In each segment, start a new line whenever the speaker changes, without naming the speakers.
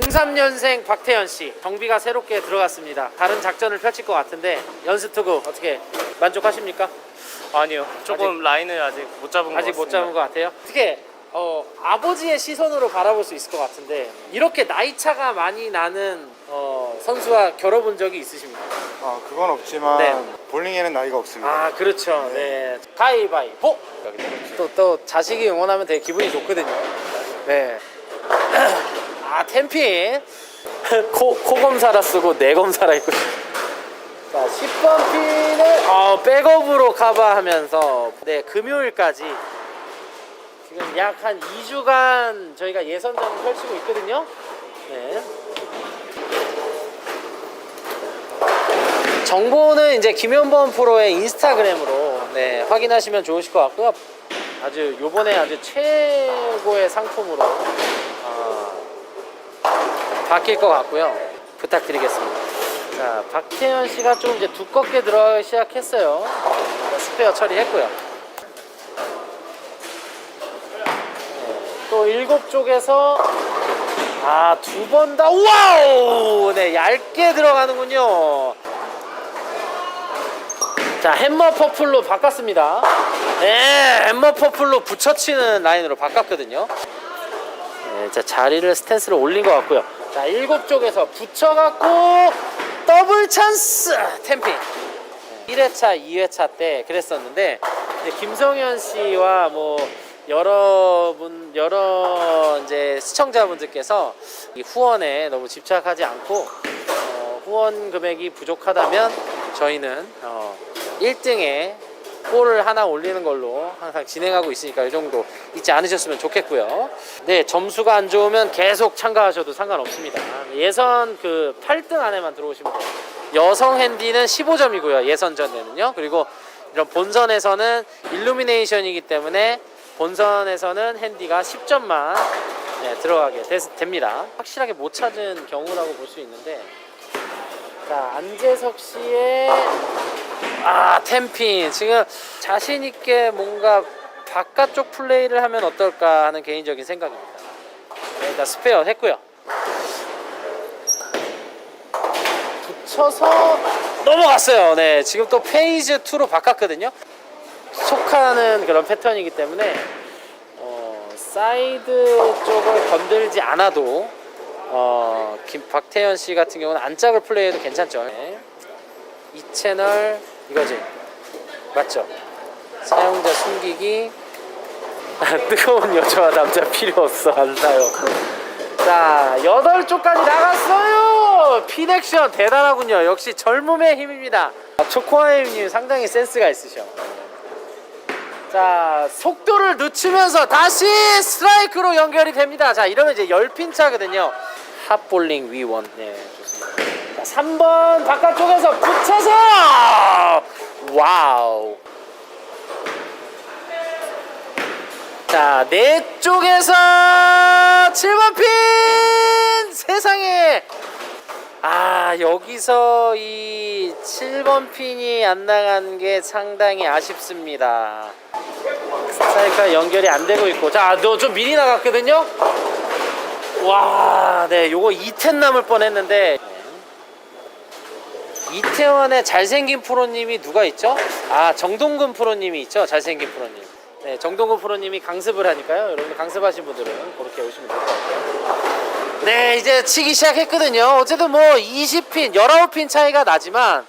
03년생 박태현 씨 정비가 새롭게 들어갔습니다. 다른 작전을 펼칠 것 같은데 연습 투구 어떻게 만족하십니까?
아니요. 조금 라인을 아직 못 잡은 것
아직 못
같습니다.
잡은 것 같아요. 어떻게 어, 아버지의 시선으로 바라볼 수 있을 것 같은데 이렇게 나이 차가 많이 나는 어, 선수와 겨뤄본 적이 있으십니까?
아 그건 없지만
네.
볼링에는 나이가 없습니다.
아 그렇죠. 네. 가위바위보. 또 또 자식이 응원하면 되게 기분이 좋거든요. 네. 아 템핀 코, 코 검사라 쓰고 내 검사라 있고. 자 10번 핀을 어, 백업으로 커버하면서 네 금요일까지 지금 약 한 2주간 저희가 예선전을 펼치고 있거든요. 네. 정보는 이제 김현범 프로의 인스타그램으로 네, 확인하시면 좋으실 것 같고요. 아주 요번에 아주 최고의 상품으로 어, 바뀔 것 같고요. 부탁드리겠습니다. 자, 박태현 씨가 좀 이제 두껍게 들어가기 시작했어요. 자, 스페어 처리했고요. 네, 또 일곱 쪽에서 아, 두 번 다, 와우! 네, 얇게 들어가는군요. 자, 햄머 퍼플로 바꿨습니다. 네, 햄머 퍼플로 붙여치는 라인으로 바꿨거든요. 네, 자, 자리를 스탠스를 올린 것 같고요. 자, 일곱 쪽에서 붙여갖고 더블 찬스! 템핑. 1회차, 2회차 때 그랬었는데 김성현 씨와 뭐 여러분 여러 이제 시청자분들께서 이 후원에 너무 집착하지 않고 어, 후원 금액이 부족하다면 저희는 어, 1등에 골을 하나 올리는 걸로 항상 진행하고 있으니까 이 정도 잊지 않으셨으면 좋겠고요. 네, 점수가 안 좋으면 계속 참가하셔도 상관없습니다. 예선 그 8등 안에만 들어오시면 돼요. 여성 핸디는 15점이고요. 예선전에는요. 그리고 이런 본선에서는 일루미네이션이기 때문에 본선에서는 핸디가 10점만 네, 들어가게 되- 됩니다. 확실하게 못 찾은 경우라고 볼 수 있는데 자 안재석 씨의 아 템핀 지금 자신 있게 뭔가 바깥쪽 플레이를 하면 어떨까 하는 개인적인 생각입니다. 네, 일단 스페어 했고요. 붙여서 넘어갔어요. 네, 지금 또 페이즈 2로 바꿨거든요. 속하는 그런 패턴이기 때문에 어, 사이드 쪽을 건들지 않아도 어, 김 박태현 씨 같은 경우는 안짝을 플레이해도 괜찮죠. 네. 이 채널 이거지 맞죠? 사용자 숨기기 뜨거운 여자와 남자 필요 없어 안 사요. 자 여덟 쪽까지 나갔어요. 피넥션 대단하군요. 역시 젊음의 힘입니다. 아, 초코아임님 상당히 센스가 있으셔. 자 속도를 늦추면서 다시 스트라이크로 연결이 됩니다. 자 이러면 이제 열핀 차거든요. 핫볼링 위원 네 좋습니다. 자 3번 바깥쪽에서 붙여서 와우. 자, 내 쪽에서 7번 핀! 세상에! 아, 여기서 이 7번 핀이 안 나간 게 상당히 아쉽습니다. 스트라이크가 연결이 안 되고 있고. 자, 너 좀 미리 나갔거든요? 와, 네, 요거 2텐 남을 뻔 했는데. 이태원에 잘생긴 프로님이 누가 있죠? 아, 정동근 프로님이 있죠? 잘생긴 프로님. 네, 정동근 프로님이 강습을 하니까요. 여러분들 강습하신 분들은 그렇게 오시면 될 것 같아요. 네, 이제 치기 시작했거든요. 어쨌든 뭐 20핀, 19핀 차이가 나지만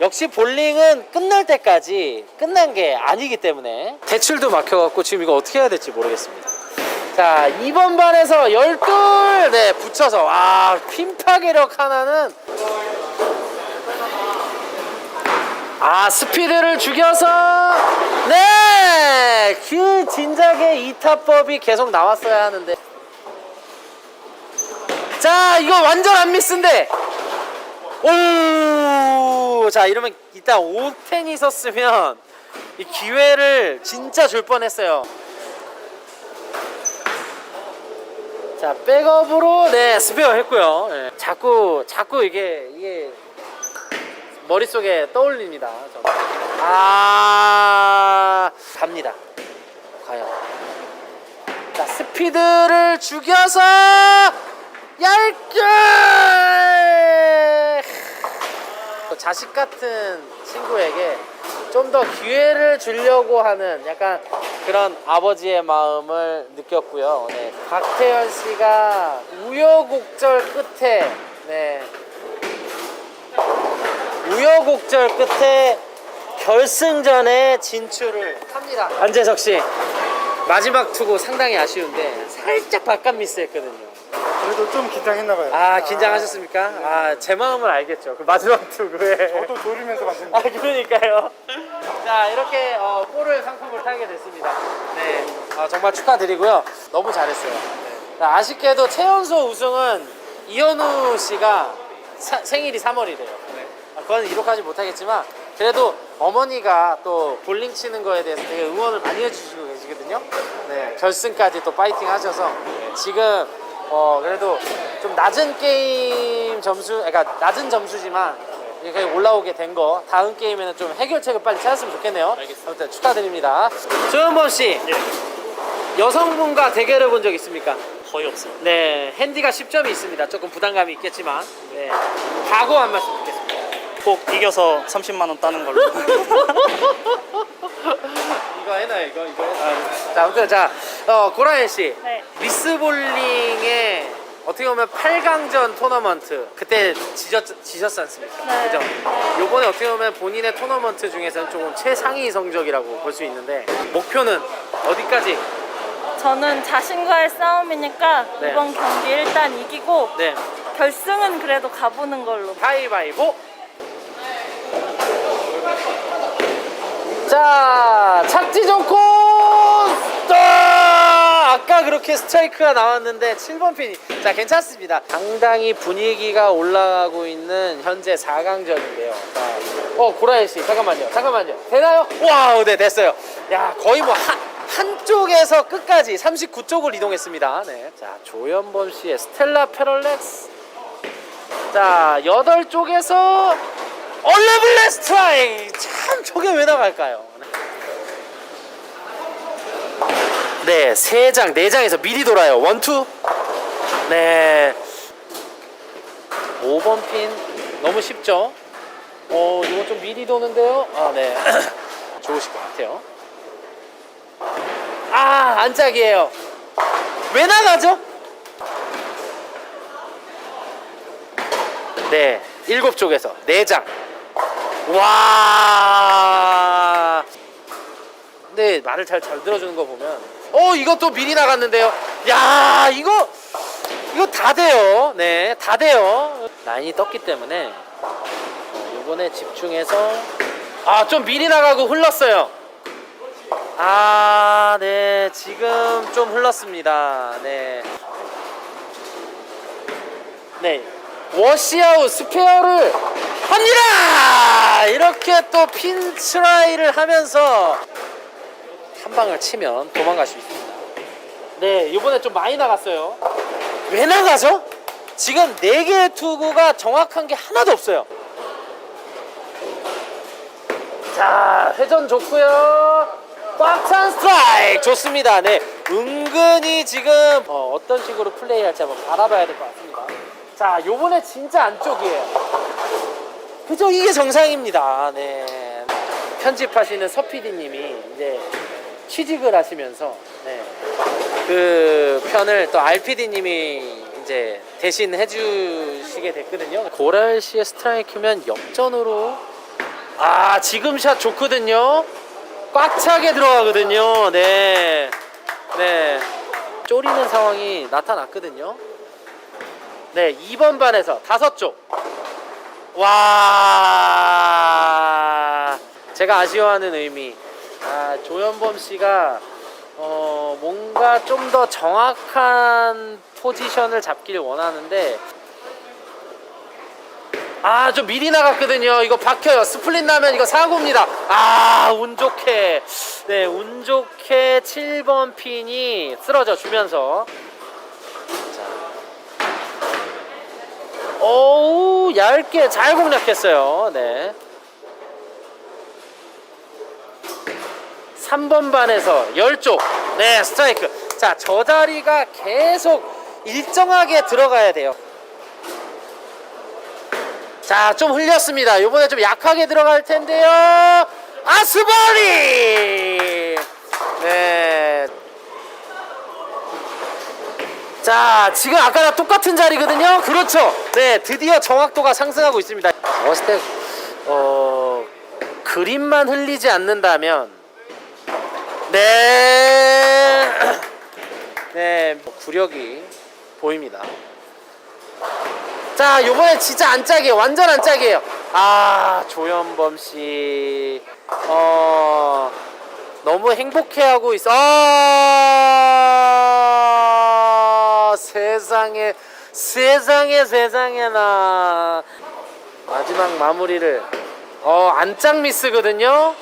역시 볼링은 끝날 때까지 끝난 게 아니기 때문에 대출도 막혀갖고 지금 이거 어떻게 해야 될지 모르겠습니다. 자, 2번 반에서 12, 네, 붙여서, 아, 핀 파괴력 하나는. 아 스피드를 죽여서 네 그 진작에 이타법이 계속 나왔어야 하는데. 자 이거 완전 안 미스인데. 오 자 이러면 이따 5텐 있었으면 이 기회를 진짜 줄 뻔했어요 자 백업으로 네 스페어 했고요 네. 자꾸 자꾸 이게 이게 머릿속에 떠올립니다 저는. 아 갑니다 과연 자 스피드를 죽여서 얇게 자식 같은 친구에게 좀 더 기회를 주려고 하는 약간 그런 아버지의 마음을 느꼈고요. 네, 박태현 씨가 우여곡절 끝에 네, 우여곡절 끝에 결승전에 진출을 합니다. 안재석 씨 마지막 투구 상당히 아쉬운데 살짝 바깥 미스했거든요.
그래도 좀 긴장했나 봐요.
아 긴장하셨습니까? 아 제 마음을 알겠죠. 그 마지막 투구에.
저도 졸이면서
아 그러니까요. 자 이렇게 어, 볼을 상품을 타게 됐습니다. 네, 아, 정말 축하드리고요. 너무 잘했어요. 네. 자, 아쉽게도 최연소 우승은 이현우 씨가 사- 생일이 3월이래요. 아, 그건 이룩하지 못하겠지만 그래도 어머니가 또 볼링 치는 거에 대해서 되게 응원을 많이 해주시고 계시거든요. 네, 결승까지 또 파이팅 하셔서 지금 어 그래도 좀 낮은 게임 점수, 그러니까 낮은 점수지만 이렇게 올라오게 된 거 다음 게임에는 좀 해결책을 빨리 찾았으면 좋겠네요.
알겠습니다.
아무튼 축하드립니다. 조현범 씨,
예,
여성분과 대결해 본 적 있습니까?
거의 없어요.
네, 핸디가 10점이 있습니다. 조금 부담감이 있겠지만, 네, 각오 한 말씀.
꼭 이겨서 30만 원 따는 걸로.
이거 해놔요, 이거, 이거 해놔요. 자, 아무튼, 자, 어, 고라현 씨.
네.
미스볼링의 어떻게 보면 8강전 토너먼트. 그때 지셨, 지셨지 않습니까?
네.
그죠? 요번에 어떻게 보면 본인의 토너먼트 중에서는 조금 최상위 성적이라고 볼 수 있는데, 목표는 어디까지?
저는 자신과의 싸움이니까
네.
이번 경기 일단 이기고
네.
결승은 그래도 가보는 걸로.
가위바위보. 자, 착지 좋고, 또! 아까 그렇게 스트라이크가 나왔는데 7번 핀이. 자, 괜찮습니다. 상당히 분위기가 올라가고 있는 현재 4강전인데요. 자, 어, 고라엘 씨, 잠깐만요. 잠깐만요. 되나요? 와우, 네, 됐어요. 야, 거의 뭐 한, 한쪽에서 끝까지 39쪽을 이동했습니다. 네. 자, 조현범 씨의 스텔라 페럴렉스. 자, 여덟 쪽에서 얼레블레 스트라이크. 참 저게 왜 나갈까요? 네, 세 장, 네 장에서 미리 돌아요. 원투. 네. 5번 핀 너무 쉽죠? 어, 이거 좀 미리 도는데요. 아, 네. 좋으실 것 같아요. 아, 안짝이에요. 왜 나가죠? 네, 일곱 쪽에서 네 장. 와. 네, 말을 잘 잘 들어주는 거 보면, 어, 이것도 미리 나갔는데요. 야, 이거 이거 다 돼요. 네, 다 돼요. 라인이 떴기 때문에 어, 이번에 집중해서 아, 좀 미리 나가고 흘렀어요. 아, 네, 지금 좀 흘렀습니다. 네. 네. 워시아웃 스페어를 합니다! 이렇게 또 핀트라이를 하면서 한 방을 치면 도망갈 수 있습니다. 네, 이번에 좀 많이 나갔어요. 왜 나가죠? 지금 4개의 투구가 정확한 게 하나도 없어요. 자, 회전 좋고요. 꽉찬 스트라이크 좋습니다. 네, 은근히 지금 어, 어떤 식으로 플레이할지 한번 알아봐야 될 것 같습니다. 자, 요번에 진짜 안쪽이에요. 그죠? 이게 정상입니다. 네. 편집하시는 서PD님이 이제 취직을 하시면서 네. 그 편을 또 RPD님이 이제 대신 해주시게 됐거든요. 고랄 씨의 스트라이크면 역전으로 아 지금 샷 좋거든요. 꽉 차게 들어가거든요. 네, 네 쪼리는 상황이 나타났거든요. 네 2번 반에서 다섯 쪽. 와. 제가 아쉬워하는 의미. 아 조현범 씨가 어 뭔가 좀 더 정확한 포지션을 잡기를 원하는데. 아 좀 미리 나갔거든요. 이거 박혀요. 스플릿 나면 이거 사고입니다. 아 운 좋게. 네운 좋게 7번 핀이 쓰러져 주면서 어우 얇게 잘 공략했어요 네 3번 반에서 10쪽 네 스트라이크 자 저 자리가 계속 일정하게 들어가야 돼요 자, 좀 흘렸습니다. 요번에 좀 약하게 들어갈 텐데요. 아스바리! 네. 자, 지금 아까랑 똑같은 자리거든요. 그렇죠. 네, 드디어 정확도가 상승하고 있습니다. 봤을 때, 어, 그림만 흘리지 않는다면, 네, 네, 구력이 보입니다. 자, 요번에 진짜 안 짝이에요. 완전 안 짝이에요. 아, 조현범 씨. 어, 너무 행복해하고 있어. 아, 세상에, 세상에, 세상에나. 마지막 마무리를. 어, 안짝 미스거든요.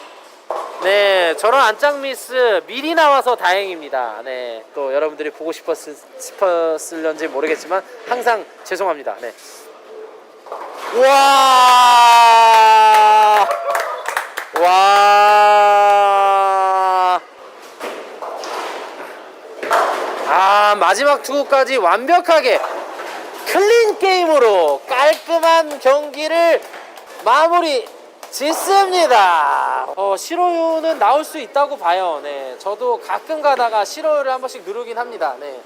네, 저런 안짝 미스 미리 나와서 다행입니다. 네, 또 여러분들이 보고 싶었, 싶었을런지 모르겠지만 항상 죄송합니다. 네. 와, 와, 아 마지막 투구까지 완벽하게 클린 게임으로 깔끔한 경기를 마무리 짓습니다. 어, 시로유는 나올 수 있다고 봐요. 네, 저도 가끔 가다가 시로유를 한 번씩 누르긴 합니다. 네.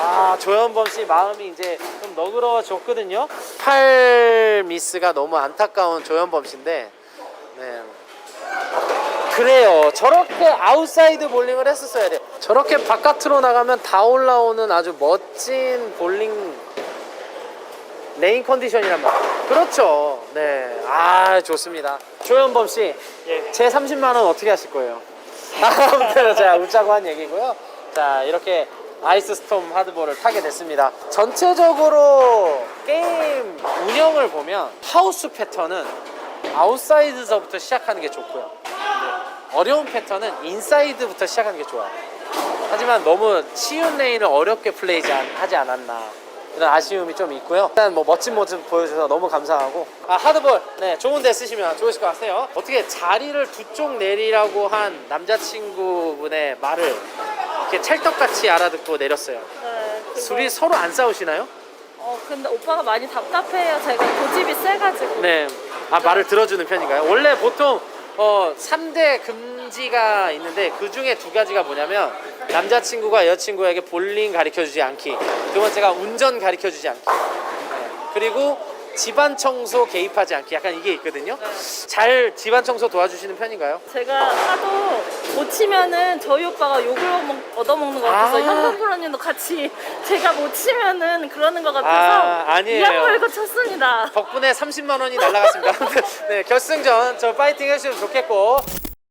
아, 조현범 씨 마음이 이제 좀 너그러워졌거든요. 팔 미스가 너무 안타까운 조현범 씨인데, 네. 그래요. 저렇게 아웃사이드 볼링을 했었어야 돼. 저렇게 바깥으로 나가면 다 올라오는 아주 멋진 볼링 레인 컨디션이란 말이에요. 그렇죠. 네. 아, 좋습니다. 조현범 씨,
예.
제 30만 원 어떻게 하실 거예요? 아무튼 제가 웃자고 한 얘기고요. 자, 이렇게 아이스 스톰 하드볼을 타게 됐습니다. 전체적으로 게임 운영을 보면 하우스 패턴은 아웃사이드서부터 시작하는 게 좋고요. 어려운 패턴은 인사이드부터 시작하는 게 좋아요. 하지만 너무 쉬운 레인을 어렵게 플레이하지 않- 않았나 이런 아쉬움이 좀 있고요. 일단 뭐 멋진 모습 보여주셔서 너무 감사하고 아 하드볼 네 좋은 데 쓰시면 좋으실 것 같아요. 어떻게 자리를 두 쪽 내리라고 한 남자친구분의 말을 이렇게 찰떡같이 알아듣고 내렸어요.
네, 그거-
둘이 서로 안 싸우시나요?
어 근데 오빠가 많이 답답해요. 제가 고집이 세가지고.
네. 아 말을 들어주는 편인가요? 원래 보통 어 3대 금지가 있는데 그 중에 두 가지가 뭐냐면 남자친구가 여자친구에게 볼링 가르쳐 주지 않기. 두 번째가 운전 가르쳐 주지 않기. 네. 그리고 집안 청소 개입하지 않기. 약간 이게 있거든요. 잘 집안 청소 도와주시는 편인가요?
제가 하도 못 치면은 저희 오빠가 욕을 얻어먹- 얻어먹는 것 같아서
아.
현범 프로님도 같이 제가 못 치면은 그러는 것 같아서
아, 아니에요.
이악 물고 쳤습니다.
덕분에 30만 원이 날라갔습니다. 네, 결승전 저 파이팅 해주시면 좋겠고